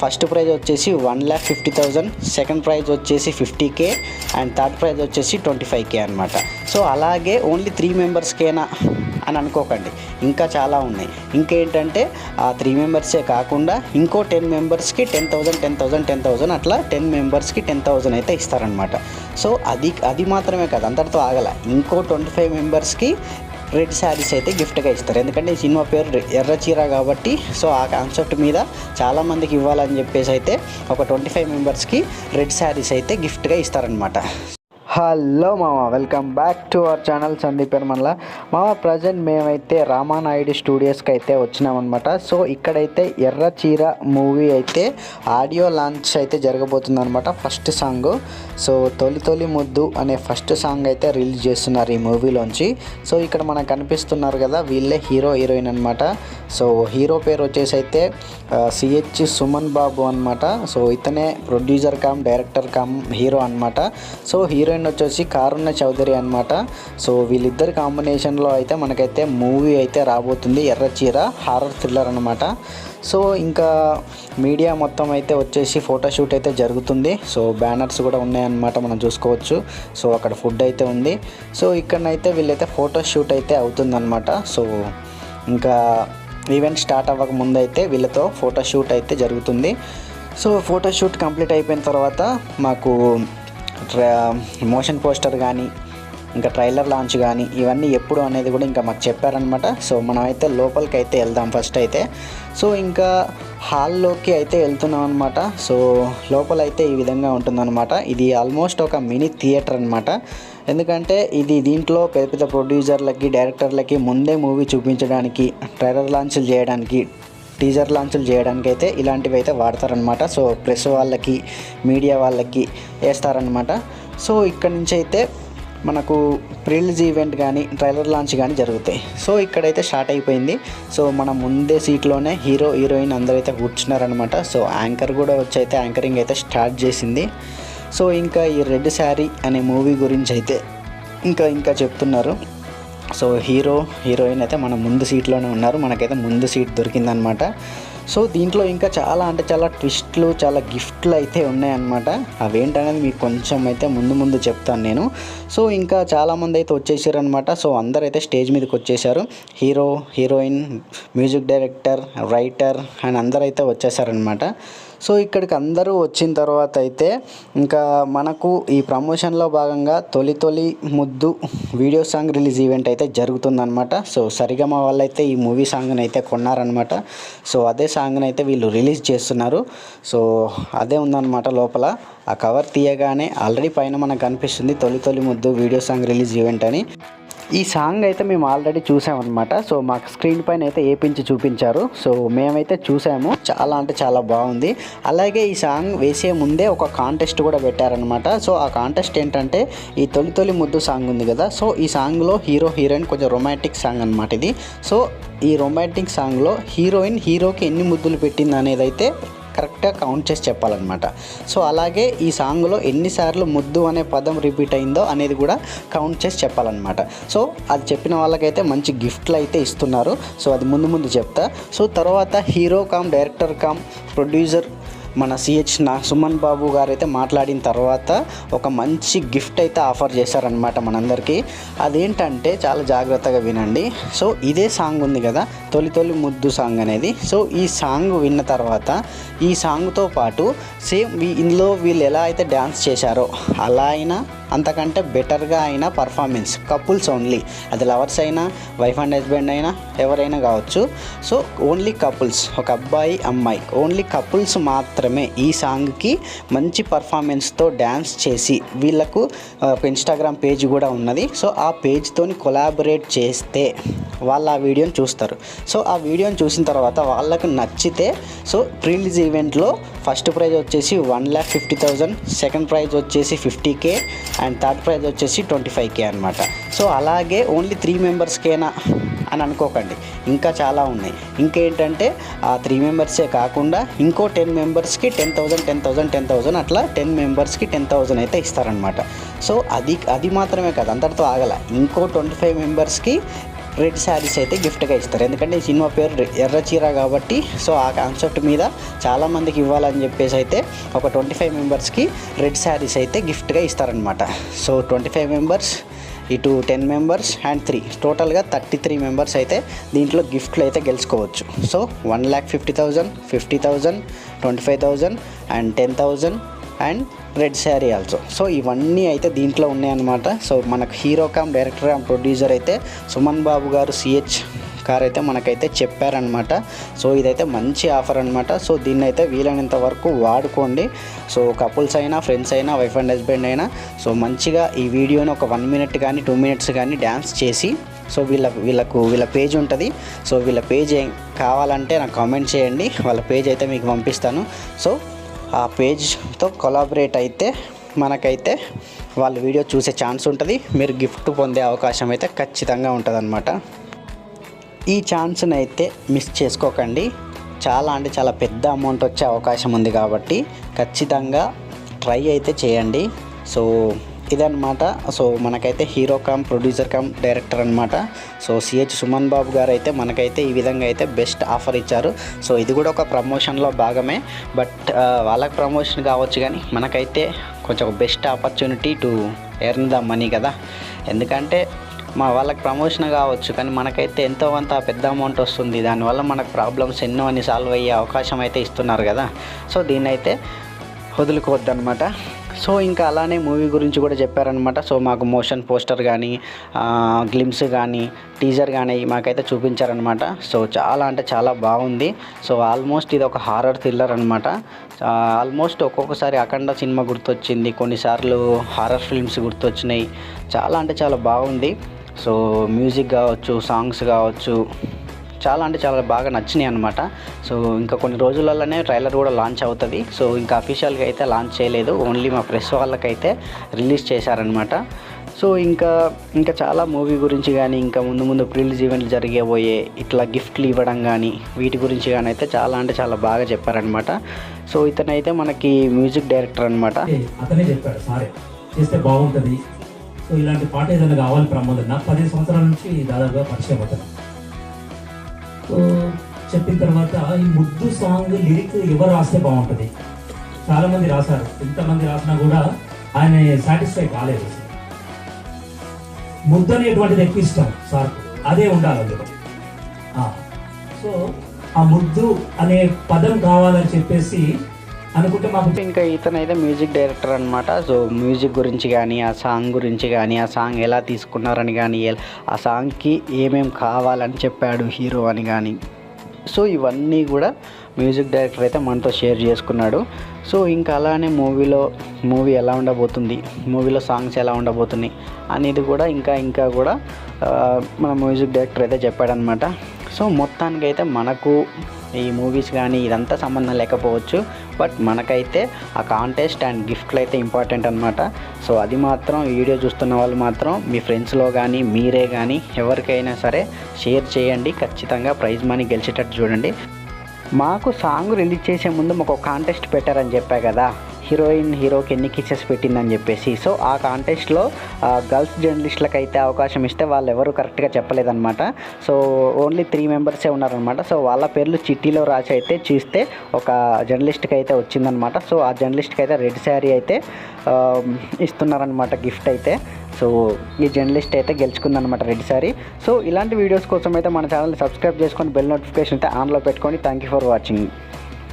First prize వచ్చేసి one lakh fifty thousand second prize వచ్చేసి fifty K and third prize వచ్చేసి twenty five K అనమాట so అలాగే only three మెంబర్స్కేనా అని అనుకోకండి. ఇంకా చాలా ఉన్నాయి. ఇంకేంటంటే ఆ త్రీ మెంబర్సే కాకుండా ఇంకో టెన్ మెంబర్స్కి ten thousand ten thousand ten thousand అట్లా టెన్ మెంబర్స్కి టెన్ థౌజండ్ అయితే ఇస్తారనమాట సో అది అది మాత్రమే కాదు అందరితో ఆగల. ఇంకో ట్వంటీ ఫైవ్ మెంబర్స్కి రెడ్ శారీస్ అయితే గిఫ్ట్గా ఇస్తారు. ఎందుకంటే ఈ సినిమా పేరు ఎర్ర చీర కాబట్టి సో ఆ కాన్సెప్ట్ మీద చాలామందికి ఇవ్వాలని చెప్పేసి అయితే ఒక ట్వంటీ ఫైవ్ మెంబర్స్కి రెడ్ శారీస్ అయితే గిఫ్ట్గా ఇస్తారనమాట హలో మామ welcome back to our channel Sandeep మళ్ళా మామ ప్రజెంట్ మేమైతే రామానాయుడు స్టూడియోస్కి అయితే వచ్చినామన్నమాట. సో ఇక్కడైతే ఎర్ర చీర మూవీ అయితే ఆడియో లాంచ్ అయితే జరగబోతుంది అనమాట ఫస్ట్ సాంగ్. సో తొలి తొలి ముద్దు అనే ఫస్ట్ సాంగ్ అయితే రిలీజ్ చేస్తున్నారు ఈ మూవీలోంచి సో ఇక్కడ మనకు కనిపిస్తున్నారు కదా వీళ్ళే హీరో హీరోయిన్ అనమాట సో హీరో పేరు వచ్చేసి అయితే సిహెచ్ సుమన్ బాబు అనమాట సో ఇతనే producer cum director cum hero అనమాట సో హీరోయిన్ వచ్చేసి కారుణ్య చౌదరి అనమాట సో వీళ్ళిద్దరి కాంబినేషన్లో అయితే మనకైతే మూవీ అయితే రాబోతుంది. ఎర్ర చీర హారర్ థ్రిల్లర్ అనమాట సో ఇంకా మీడియా మొత్తం అయితే వచ్చేసి ఫోటోషూట్ అయితే జరుగుతుంది. సో బ్యానర్స్ కూడా ఉన్నాయన్నమాట మనం చూసుకోవచ్చు. సో అక్కడ ఫుడ్ అయితే ఉంది. సో ఇక్కడనైతే వీళ్ళైతే ఫోటోషూట్ అయితే అవుతుందన్నమాట. సో ఇంకా ఈవెంట్ స్టార్ట్ అవ్వక ముందు అయితే వీళ్ళతో ఫోటోషూట్ అయితే జరుగుతుంది. సో ఫోటోషూట్ కంప్లీట్ అయిపోయిన తర్వాత మాకు మోషన్ పోస్టర్ కానీ ఇంకా ట్రైలర్ లాంచ్ కానీ ఇవన్నీ ఎప్పుడు అనేది కూడా ఇంకా మాకు చెప్పారనమాట సో మనం అయితే లోపలికి అయితే వెళ్దాం ఫస్ట్ అయితే. సో ఇంకా హాల్లోకి అయితే వెళ్తున్నాం అనమాట సో లోపల అయితే ఈ విధంగా ఉంటుందన్నమాట. ఇది ఆల్మోస్ట్ ఒక మినీ థియేటర్ అనమాట ఎందుకంటే ఇది దీంట్లో పెద్ద పెద్ద ప్రొడ్యూసర్లకి డైరెక్టర్లకి ముందే మూవీ చూపించడానికి ట్రైలర్ లాంచ్లు చేయడానికి టీజర్ లాంచ్లు చేయడానికి అయితే ఇలాంటివి అయితే వాడతారనమాట సో ప్రెస్ వాళ్ళకి మీడియా వాళ్ళకి వేస్తారనమాట సో ఇక్కడ నుంచి అయితే మనకు ప్రిల్జ్ ఈవెంట్ కానీ ట్రైలర్ లాంచ్ కానీ జరుగుతాయి. సో ఇక్కడైతే స్టార్ట్ అయిపోయింది. సో మన ముందే సీట్లోనే హీరో హీరోయిన్ అందరూ అయితే కూర్చున్నారనమాట సో యాంకర్ కూడా వచ్చి అయితే యాంకరింగ్ అయితే స్టార్ట్ చేసింది. సో ఇంకా ఈ రెడ్ శారీ అనే మూవీ గురించి అయితే ఇంకా ఇంకా చెప్తున్నారు. సో హీరో హీరోయిన్ అయితే మన ముందు సీట్లోనే ఉన్నారు. మనకైతే ముందు సీట్ దొరికిందనమాట. సో దీంట్లో ఇంకా చాలా అంటే చాలా ట్విస్ట్లు చాలా గిఫ్ట్లు అయితే ఉన్నాయన్నమాట. అవేంటనేది మీకు కొంచెం అయితే ముందు ముందు చెప్తాను నేను. సో ఇంకా చాలామంది అయితే వచ్చేసారు అనమాట సో అందరు అయితే స్టేజ్ మీదకి వచ్చేసారు. Hero heroine music director writer and అందరైతే వచ్చేసారనమాట సో ఇక్కడికి అందరూ వచ్చిన తర్వాత అయితే ఇంకా మనకు ఈ ప్రమోషన్లో భాగంగా తొలి తొలి ముద్దు వీడియో సాంగ్ రిలీజ్ ఈవెంట్ అయితే జరుగుతుందనమాట సో సరిగమ వాళ్ళైతే ఈ మూవీ సాంగ్ని అయితే కొన్నారనమాట సో అదే సాంగ్ని అయితే వీళ్ళు రిలీజ్ చేస్తున్నారు. సో అదే ఉందన్నమాట లోపల. ఆ కవర్ తీయగానే ఆల్రెడీ పైన మనకు కనిపిస్తుంది తొలి తొలి ముద్దు వీడియో సాంగ్ రిలీజ్ ఈవెంట్ అని. ఈ సాంగ్ అయితే మేము ఆల్రెడీ చూసామన్నమాట. సో మాకు స్క్రీన్ పైన అయితే ఏపించి చూపించారు. సో మేమైతే చూసాము. చాలా అంటే చాలా బాగుంది. అలాగే ఈ సాంగ్ వేసే ముందే ఒక కాంటెస్ట్ కూడా పెట్టారనమాట సో ఆ కాంటెస్ట్ ఏంటంటే ఈ తొలి తొలి ముద్దు సాంగ్ ఉంది కదా. సో ఈ సాంగ్లో హీరో హీరోయిన్ కొంచెం రొమాంటిక్ సాంగ్ అనమాట ఇది. సో ఈ రొమాంటిక్ సాంగ్లో హీరోయిన్ హీరోకి ఎన్ని ముద్దులు పెట్టింది అనేది అయితే కరెక్ట్గా కౌంట్ చేసి చెప్పాలన్నమాట. సో అలాగే ఈ సాంగ్లో ఎన్నిసార్లు ముద్దు అనే పదం రిపీట్ అయిందో అనేది కూడా కౌంట్ చేసి చెప్పాలన్నమాట. సో అది చెప్పిన వాళ్ళకైతే మంచి గిఫ్ట్లు అయితే ఇస్తున్నారు. సో అది ముందు ముందు చెప్తా. సో తర్వాత hero cum director cum producer మన సిహెచ్ నా సుమన్ బాబు గారు అయితే మాట్లాడిన తర్వాత ఒక మంచి గిఫ్ట్ అయితే ఆఫర్ చేశారనమాట మనందరికీ. అదేంటంటే చాలా జాగ్రత్తగా వినండి. సో ఇదే సాంగ్ ఉంది కదా తొలి తొలి ముద్దు సాంగ్ అనేది. సో ఈ సాంగ్ విన్న తర్వాత ఈ సాంగ్తో పాటు సేమ్ ఇందులో వీళ్ళు ఎలా అయితే డ్యాన్స్ చేశారో అలా అయినా అంతకంటే బెటర్గా అయినా పర్ఫార్మెన్స్ కపుల్స్ ఓన్లీ. అది లవర్స్ అయినా వైఫ్ అండ్ హస్బెండ్ అయినా ఎవరైనా కావచ్చు. సో ఓన్లీ కపుల్స్ ఒక అబ్బాయి అమ్మాయి ఓన్లీ కపుల్స్ మాత్రమే. ఈ సాంగ్కి మంచి పర్ఫార్మెన్స్తో డ్యాన్స్ చేసి వీళ్ళకు ఒక ఇన్స్టాగ్రామ్ పేజ్ కూడా ఉన్నది. సో ఆ పేజ్తోని కొలాబరేట్ చేస్తే వాళ్ళు ఆ వీడియోని చూస్తారు. సో ఆ వీడియోని చూసిన తర్వాత వాళ్ళకు నచ్చితే సో ప్రీలీజ్ ఈవెంట్లో ఫస్ట్ ప్రైజ్ వచ్చేసి one lakh fifty thousand second prize వచ్చేసి fifty K. And third prize వచ్చేసి ట్వంటీ ఫైవ్ కే అనమాట సో అలాగే ఓన్లీ త్రీ మెంబర్స్కేనా అని అనుకోకండి. ఇంకా చాలా ఉన్నాయి. ఇంకేంటంటే ఆ త్రీ మెంబర్సే కాకుండా ఇంకో టెన్ మెంబర్స్కి ten thousand ten thousand ten thousand అట్లా టెన్ మెంబర్స్కి టెన్ థౌజండ్ అయితే ఇస్తారనమాట సో అది అది మాత్రమే కాదు అంతటితో ఆగల. ఇంకో ట్వంటీ ఫైవ్ మెంబర్స్కి రెడ్ శారీస్ అయితే గిఫ్ట్గా ఇస్తారు. ఎందుకంటే ఈ సినిమా పేరు రె- ఎర్ర చీర కాబట్టి సో ఆ కాన్సెప్ట్ మీద చాలామందికి ఇవ్వాలని చెప్పేసి అయితే ఒక ట్వంటీ ఫైవ్ మెంబర్స్కి రెడ్ శారీస్ అయితే గిఫ్ట్గా ఇస్తారనమాట సో ట్వంటీ ఫైవ్ మెంబర్స్ ఇటు టెన్ మెంబర్స్ అండ్ త్రీ టోటల్గా థర్టీ త్రీ మెంబర్స్ అయితే దీంట్లో గిఫ్ట్లు అయితే గెలుచుకోవచ్చు. So one lakh fifty thousand fifty thousand twenty five thousand and ten thousand and red sari also. So ఇవన్నీ అయితే దీంట్లో ఉన్నాయన్నమాట. సో మనకు hero cum director and producer అయితే సుమన్ బాబు గారు సిహెచ్ కార్ అయితే మనకైతే చెప్పారనమాట సో ఇదైతే మంచి ఆఫర్ అనమాట సో దీన్ని అయితే వీలైనంత వరకు వాడుకోండి. సో కపుల్స్ అయినా ఫ్రెండ్స్ అయినా వైఫ్ అండ్ హస్బెండ్ అయినా సో మంచిగా ఈ వీడియోని ఒక వన్ మినిట్ కానీ టూ మినిట్స్ కానీ డ్యాన్స్ చేసి సో వీళ్ళ వీళ్ళకు వీళ్ళ పేజ్ ఉంటుంది. సో వీళ్ళ పేజ్ కావాలంటే నాకు కామెంట్ చేయండి. వాళ్ళ పేజ్ అయితే మీకు పంపిస్తాను. సో ఆ పేజ్తో కొలాబరేట్ అయితే మనకైతే వాళ్ళ వీడియో చూసే ఛాన్స్ ఉంటుంది. మీరు గిఫ్ట్ పొందే అవకాశం అయితే ఖచ్చితంగా ఉంటుంది ఈ ఛాన్స్ని అయితే మిస్ చేసుకోకండి. చాలా అంటే చాలా పెద్ద అమౌంట్ వచ్చే అవకాశం ఉంది కాబట్టి ఖచ్చితంగా ట్రై అయితే చేయండి. సో ఇదన్నమాట. సో మనకైతే hero cum producer cum director అనమాట సో సిహెచ్ సుమన్ బాబు గారు అయితే మనకైతే ఈ విధంగా అయితే బెస్ట్ ఆఫర్ ఇచ్చారు. సో ఇది కూడా ఒక ప్రమోషన్లో భాగమే. బట్ వాళ్ళకి ప్రమోషన్ కావచ్చు కానీ మనకైతే కొంచెం best opportunity to earn the money కదా. ఎందుకంటే మా వాళ్ళకి ప్రమోషన్ కావచ్చు కానీ మనకైతే ఎంతో కొంత పెద్ద అమౌంట్ వస్తుంది. దానివల్ల మనకు ప్రాబ్లమ్స్ ఎన్నో అని సాల్వ్ అయ్యే అవకాశం అయితే ఇస్తున్నారు కదా. సో దీన్ని అయితే వదులుకోవద్దనమాట సో ఇంకా అలానే మూవీ గురించి కూడా చెప్పారనమాట సో మాకు మోషన్ పోస్టర్ కానీ గ్లిమ్స్ కానీ టీజర్ కానీ మాకైతే చూపించారనమాట సో చాలా అంటే చాలా బాగుంది. సో ఆల్మోస్ట్ ఇది ఒక హారర్ థ్రిల్లర్ అనమాట ఆల్మోస్ట్ ఒక్కొక్కసారి అఖండ సినిమా గుర్తొచ్చింది. కొన్నిసార్లు హారర్ ఫిల్మ్స్ గుర్తొచ్చినాయి. చాలా అంటే చాలా బాగుంది. సో మ్యూజిక్ కావచ్చు సాంగ్స్ కావచ్చు చాలా అంటే చాలా బాగా నచ్చినాయి అనమాట సో ఇంకా కొన్ని రోజులలోనే ట్రైలర్ కూడా లాంచ్ అవుతుంది. సో ఇంకా అఫీషియల్గా అయితే లాంచ్ చేయలేదు. ఓన్లీ మా ప్రెస్ వాళ్ళకైతే రిలీజ్ చేశారనమాట సో ఇంకా ఇంకా చాలా మూవీ గురించి కానీ ఇంకా ముందు ముందు ప్రిలీజ్ ఈవెంట్లు జరిగేబోయే ఇట్లా గిఫ్ట్లు ఇవ్వడం కానీ వీటి గురించి కానీ అయితే చాలా అంటే చాలా బాగా చెప్పారనమాట సో ఇతనైతే మనకి మ్యూజిక్ డైరెక్టర్ అనమాట అతనే చెప్పాడు సారే చేస్తే బాగుంటుంది. సో ఇలాంటి పాట ఏదైనా కావాలి ప్రమోద్ నాకు పదిహేను సంవత్సరాల నుంచి దాదాపుగా పరిచయం అవుతాను చెప్పిన తర్వాత ఈ ముద్దు సాంగ్ లిరిక్ ఎవరు రాస్తే బాగుంటుంది? చాలా మంది రాశారు. ఎంతమంది రాసినా కూడా ఆయన సాటిస్ఫై కాలేదు ముద్దు అనేటువంటిది ఎక్కువ ఇష్టం సార్. అదే ఉండాలి అందులో. సో ఆ ముద్దు అనే పదం కావాలని చెప్పేసి అనుకుంటే మాకు ఇంకా ఇతనైతే మ్యూజిక్ డైరెక్టర్ అనమాట సో మ్యూజిక్ గురించి కానీ ఆ సాంగ్ గురించి కానీ ఆ సాంగ్ ఎలా తీసుకున్నారని కానీ ఆ సాంగ్కి ఏమేం కావాలని చెప్పాడు హీరో అని కానీ సో ఇవన్నీ కూడా మ్యూజిక్ డైరెక్టర్ అయితే మనతో షేర్ చేసుకున్నాడు. సో ఇంకా అలానే మూవీలో మూవీ ఎలా ఉండబోతుంది మూవీలో సాంగ్స్ ఎలా ఉండబోతున్నాయి అనేది కూడా ఇంకా ఇంకా కూడా మన మ్యూజిక్ డైరెక్టర్ అయితే చెప్పాడనమాట సో మొత్తానికైతే మనకు ఈ మూవీస్ కానీ ఇదంతా సంబంధం లేకపోవచ్చు. బట్ మనకైతే ఆ కాంటెస్ట్ అండ్ గిఫ్ట్లు అయితే ఇంపార్టెంట్ అనమాట సో అది మాత్రం వీడియో చూస్తున్న వాళ్ళు మాత్రం మీ ఫ్రెండ్స్లో కానీ మీరే కానీ ఎవరికైనా సరే షేర్ చేయండి. ఖచ్చితంగా ప్రైజ్ మనీ గెలిచేటట్టు చూడండి. మాకు సాంగ్ రిలీజ్ చేసే ముందు మాకు ఒక కాంటెస్ట్ పెట్టారని చెప్పా కదా. హీరోయిన్ హీరోకి ఎన్ని కిచెస్ పెట్టిందని చెప్పేసి. సో ఆ కాంటెస్ట్లో గర్ల్స్ జర్నలిస్ట్లకు అయితే అవకాశం ఇస్తే వాళ్ళు ఎవరు కరెక్ట్గా చెప్పలేదన్నమాట. సో ఓన్లీ త్రీ మెంబర్సే ఉన్నారనమాట సో వాళ్ళ పేర్లు చిట్టీలో రాసి అయితే చూస్తే ఒక జర్నలిస్ట్కి అయితే వచ్చిందనమాట సో ఆ జర్నలిస్ట్కి అయితే రెడ్ శారీ అయితే ఇస్తున్నారనమాట గిఫ్ట్ అయితే. సో ఈ జర్నలిస్ట్ అయితే గెలుచుకుందనమాట రెడ్ సారీ సో ఇలాంటి వీడియోస్ కోసం అయితే మన ఛానల్ని సబ్స్క్రైబ్ చేసుకొని బెల్ నోటిఫికేషన్ అయితే ఆన్లో పెట్టుకోండి థ్యాంక్ యూ ఫర్ వాచింగ్.